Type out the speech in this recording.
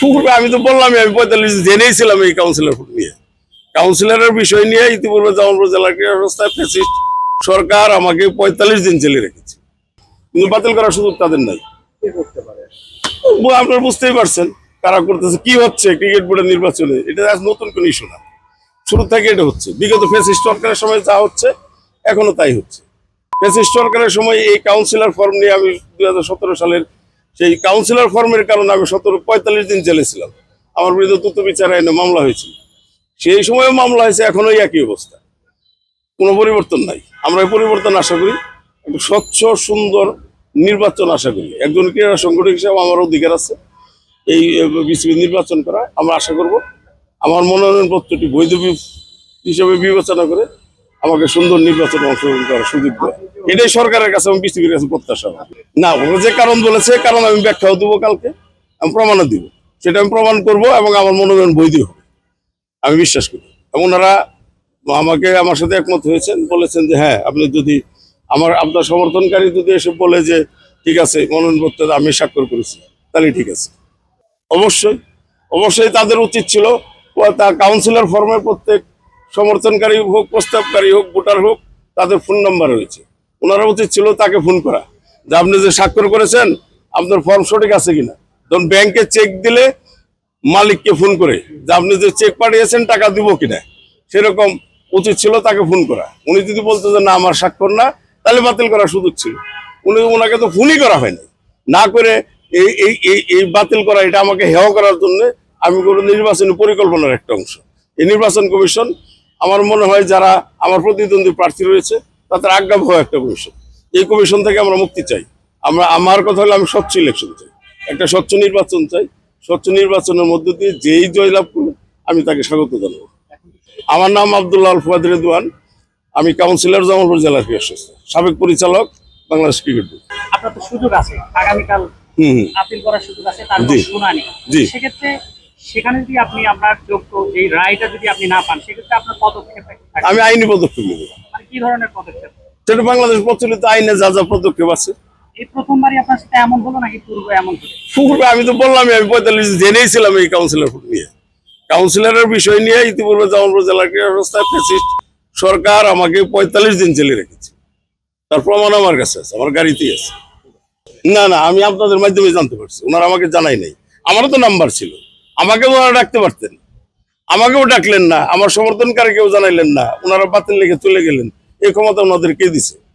পূর্বে আমি তো বললামই আমি পঁয়তাল্লিশ জেনেই ছিলাম এই কাউন্সিলর নিয়ে। কাউন্সিলরের বিষয় নিয়ে ইতিপূর্বে জামালপুর জেলা ক্রীড়া সংস্থায় ফ্যাসিস্ট সরকার আমাকে পঁয়তাল্লিশ দিন জেলে রেখেছে। কিন্তু বাতিল করার সুযোগ তাদের নাই। আপনারা বুঝতেই পারছেন কারা করতেছে কি হচ্ছে ক্রিকেট বোর্ডের নির্বাচনে। এটা আজ নতুন কোনো ইস্যু না। শুরু থেকে এটা হচ্ছে। বিগত ফেসিস্ট সরকারের সময় যা হচ্ছে এখনও তাই হচ্ছে। ফেসিস্ট সরকারের সময় এই কাউন্সিলর ফর্ম নিয়ে আমি দুই হাজার সতেরো সালের সেই কাউন্সিলর ফর্মের কারণে আমি সতেরো, পঁয়তাল্লিশ দিন জেলে ছিলাম। আমার বিরুদ্ধে তথ্য বিচার আইনে মামলা হয়েছিল। সেই সময়ও মামলা হয়েছে এখনও একই অবস্থা। কোনো পরিবর্তন নাই। আমরা পরিবর্তন আশা করি একটু স্বচ্ছ, সুন্দর নির্বাচন আশা করি। একজন ক্রীড়া সংগঠক হিসাবে আমার অধিকার আছে। এই বিসিবি নির্বাচন করা, আমরা আশা করব। আমার মনোনয়ন পত্রটি বৈধ হিসেবে বিবেচনা করে আমাকে সুন্দর নির্বাচন অংশগ্রহণ করার সুযোগ দেয়। এটাই সরকারের কাছে এবং বিসিবির কাছে প্রত্যাশা। না ওরা যে কারণ বলেছে কারণ আমি ব্যাখ্যাও দেবো কালকে। আমি প্রমাণও দিব। সেটা আমি প্রমাণ করব এবং আমার মনোনয়ন বৈধ হবে। আমি বিশ্বাস করি। এবং ওনারা আমাকে, আমার সাথে একমত হয়েছেন, বলেছেন যে হ্যাঁ আপনি যদি আমার, আপনার সমর্থনকারী যদি এসে বলে যে, ঠিক আছে মনোনয়নপত্রে আমি স্বাক্ষর করেছি, তাহলে ঠিক আছে। অবশ্যই। অবশ্যই তাদের উচিত ছিল কাউন্সিলর ফর্মের প্রত্যেক সমর্থনকারী হোক, প্রস্তাবকারী হোক, ভোটার হোক, তাদের ফোন নাম্বার রয়েছে। ওনারা উচিত ছিল তাকে ফোন করা। যে আপনি যে স্বাক্ষর করেছেন, আপনার ফর্ম সঠিক আছে কিনা? ধরুন ব্যাংকে চেক দিলে মালিককে ফোন করে যে আপনি যে চেক পাঠিয়েছেন, টাকা দিব কিনা? সেরকম উচিত ছিল তাকে ফোন করা। উনি যদি বলতো যে না, আমার স্বাক্ষর না, তাহলে বাতিল করার সুযোগ ছিল। উনি ওনাকে তো ফোনই করা হয়নি। না করে এই এই এই এই বাতিল করা, এটা আমাকে হেয় করার জন্য আমি কোনো নির্বাচনী পরিকল্পনার একটা অংশ। এই নির্বাচন কমিশন আমার মনে হয় যারা আমার প্রতিদ্বন্দ্বী প্রার্থী রয়েছে তাদের আজ্ঞাবহ একটা কমিশন এই কমিশন থেকে আমরা মুক্তি চাই। আমরা আমার কথা হলো আমি স্বচ্ছ ইলেকশন চাই। একটা স্বচ্ছ নির্বাচন চাই। স্বচ্ছ নির্বাচনের মধ্য দিয়ে যেই জয়লাভ করবে আমি তাকে স্বাগত জানাব। আমার নাম আব্দুল্লাহ আল ফুয়াদ রেদওয়ান। আমি কাউন্সিলর জামালপুর জেলার ক্রীড়া সাবেক পরিচালক বাংলাদেশ ক্রিকেট বোর্ড। আপনার তো সুযোগ আছে। আগামীকাল হুম হুম। আপিল করার সুযোগ আছে তারপর জি। শুনানি। জি। সেক্ষেত্রে সেখানে যদি আপনি আপনার যোগ্য এই রায়টা যদি আপনি না পান সেক্ষেত্রে আপনার পদক্ষেপ আমি আইনি পদক্ষেপ নেব। মানে কি ধরনের পদক্ষেপ? সেটা বাংলাদেশ প্রচলিত আইনে যা যা পদক্ষেপ আছে। এই প্রথমবারই আপনার সাথে এমন হলো নাকি পূর্বে এমন পূর্বে আমি তো বললামই আমি পঁয়তাল্লিশ জেনেই ছিলাম এই কাউন্সিলর নিয়ে। কাউন্সিলরের বিষয় নিয়ে ইতিপূর্বে জামালপুর জেলা ক্রীড়া সরকার আমাকে পঁয়তাল্লিশ দিন জেলে রেখেছে। তার প্রমাণ আমার কাছে আছে আমার গাড়িতেই আছে। না না আমি আপনাদের মাধ্যমে জানতে পারছি ওনারা আমাকে জানাই নাই। আমারও তো নাম্বার ছিল। আমাকেও ওনারা ডাকতে পারতেন। আমাকেও ডাকলেন না, আমার সমর্থনকারী কেউ জানাইলেন না, ওনারা বাতিল লেগে চলে গেলেন। এই ক্ষমতা ওনাদের কে দিছে।